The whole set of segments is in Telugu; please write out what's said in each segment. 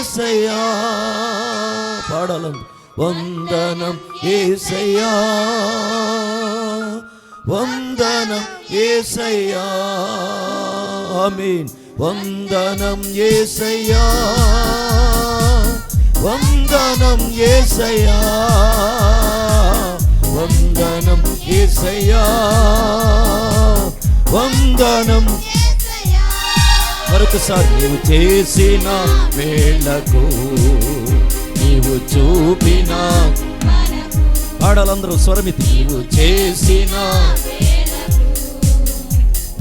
ఏసయ్యా పాడాలం వందనం ఏసయ్యా వందనం ఏసయ్యా. ఆమీన్. వందనం ఏసయ్యా వందనం ఏసయ్యా. వందనం ఏసయ్యా వందనం మరొకసారి నీవు చేసిన మేళకు నీవు చూపిన పాడాలందరూ స్వరమితి నీవు చేసిన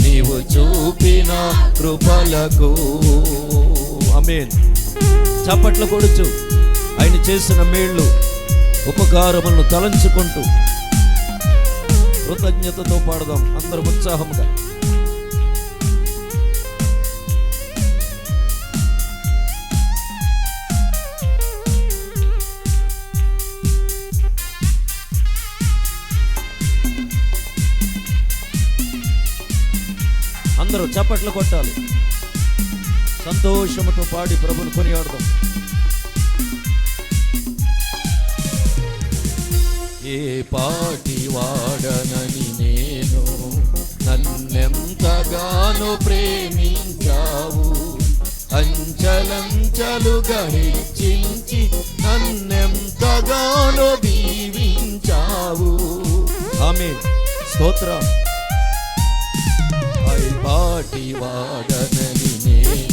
నీవు చూపిన కృపలకు అమేన్ చప్పట్లు కొడుచు. ఆయన చేసిన మేళ్ళు ఉపకారములను తలంచుకుంటూ కృతజ్ఞతతో పాడదాం. అందరం ఉత్సాహంగా అందరూ చప్పట్లు కొట్టాలి. సంతోషముతో పాడి ప్రభుని కొనియాడదాం. ఏ పాటి వాడనని నేను నన్నెంతగానో ప్రేమించావు. అంచలంచలుగా హెచ్చించి నన్నెంతగానో దీవించావు. ఆమె స్తోత్రం. వాడనని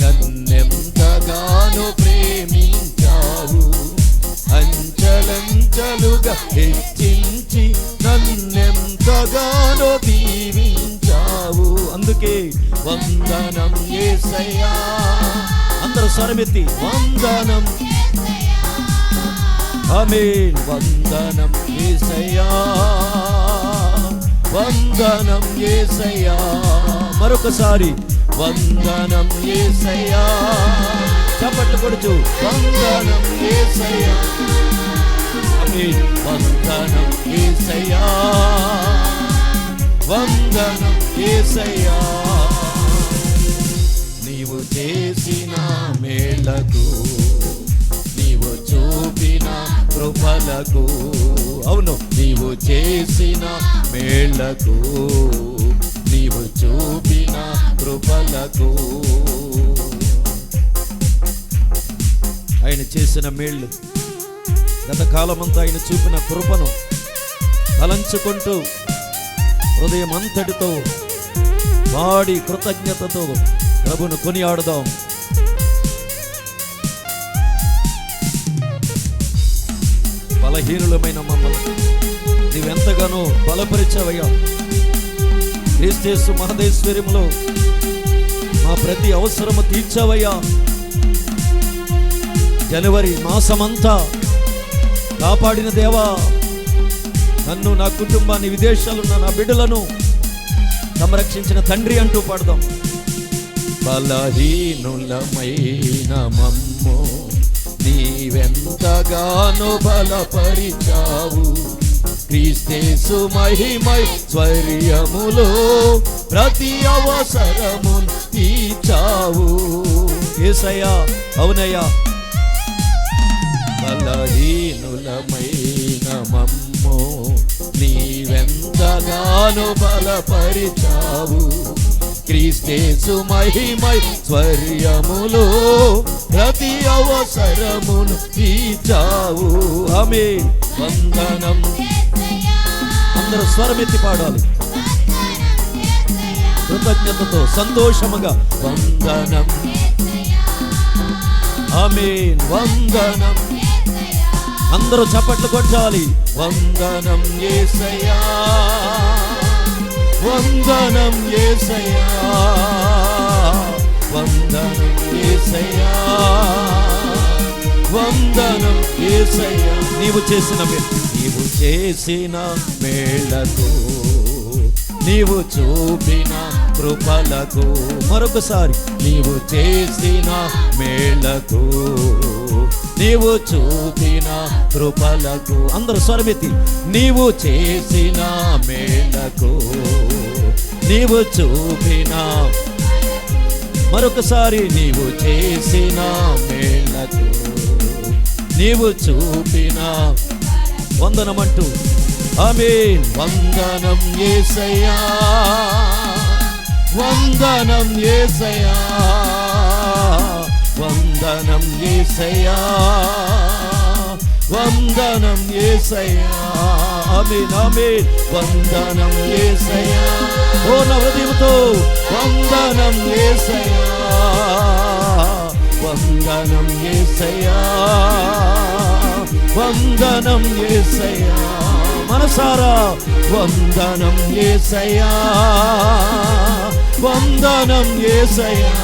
నన్నెంతగానో ప్రేమించావు. అంచలంచలుగా హెచ్చించి నన్నెంతగానో దీవించావు. అందుకే వందనం ఏసయ్యా. అందరూ స్వరమెత్తి వందనం. ఆమేన్. వందనం ఏసయ్యా. వందనం ఏసయ్యా. మరొకసారి వందనం ఏసయ్యా. చప్పట్లు కొడుచు. వందనం ఏసయ్యా. వందనం ఏసయ్యా. వందనం ఏసయ్యా. నీవు చేసిన మేళకు నీవు చూపిన కృపలకు అవును నీవు చేసిన మేళకు నీవు చూపిన కృపలకు. ఆయన చేసిన మేళ్ళు గత కాలమంతా ఆయన చూపిన కృపను తలంచుకుంటూ హృదయం అంతటితో వాడి కృతజ్ఞతతో ప్రభును కొనియాడదాం. బలహీనులమైన మమ్మల్ని నీవెంతగానో బలపరిచవయ్యా. క్రీస్తేసు మహదేశ్వర్యంలో మా ప్రతి అవసరము తీర్చావయ్యా. జనవరి మాసమంతా కాపాడిన దేవా నన్ను నా కుటుంబాన్ని విదేశాలున్న నా బిడ్డలను సంరక్షించిన తండ్రి అంటూ పాడదాం. బలహీనులమైన మమ్ము నీవెంతగానో బలపరిచావు. క్రీస్తేసు మహిమై స్వర్యములో ప్రతి అవసరము తీర్చావు. ఏసయ్యా అవునయ్యా. బలహీనులమైన మమ్ము నీవెంతగాను బలపరిచావు. క్రీస్తేసు మహిమై స్వర్యములో ప్రతి అవసరమును తీర్చావు. ఆమె వందనం అందరూ స్వరమెత్తి పాడాలి. కృతజ్ఞతతో సంతోషముగా. వందనం. ఆమేన్. వందనం. అందరూ చప్పట్లు కొట్టాలి. వందనం ఏసయా వందనం ఏసయా వందనం ఏసయా వందనం ఏసయ్యా. నీవు చేసిన చేసిన మేళకు నీవు చూపిన కృపలకు మరొకసారి నీవు చేసిన మేళకు నీవు చూపిన కృపలకు అందరూ స్వరమితి నీవు చేసిన మేళకు నీవు చూపిన మరొకసారి నీవు చేసిన మేళకు నీవు చూపిన వందనమంటూ ఆమేన్. వందనం ఏసయ్యా. వందనం ఏసయ్యా. వందనం ఏసయ్యా. వందనం ఏసయ్యా. ఆమేన్ ఆమేన్. వందనం ఏసయ్యా. ఓ నవదీవుతో వందనం ఏసయ్యా. వందనం ఏసయ్యా. వందనం ఏసయ్యా. మనసారా వందనం ఏసయ్యా. వందనం ఏసయ్యా.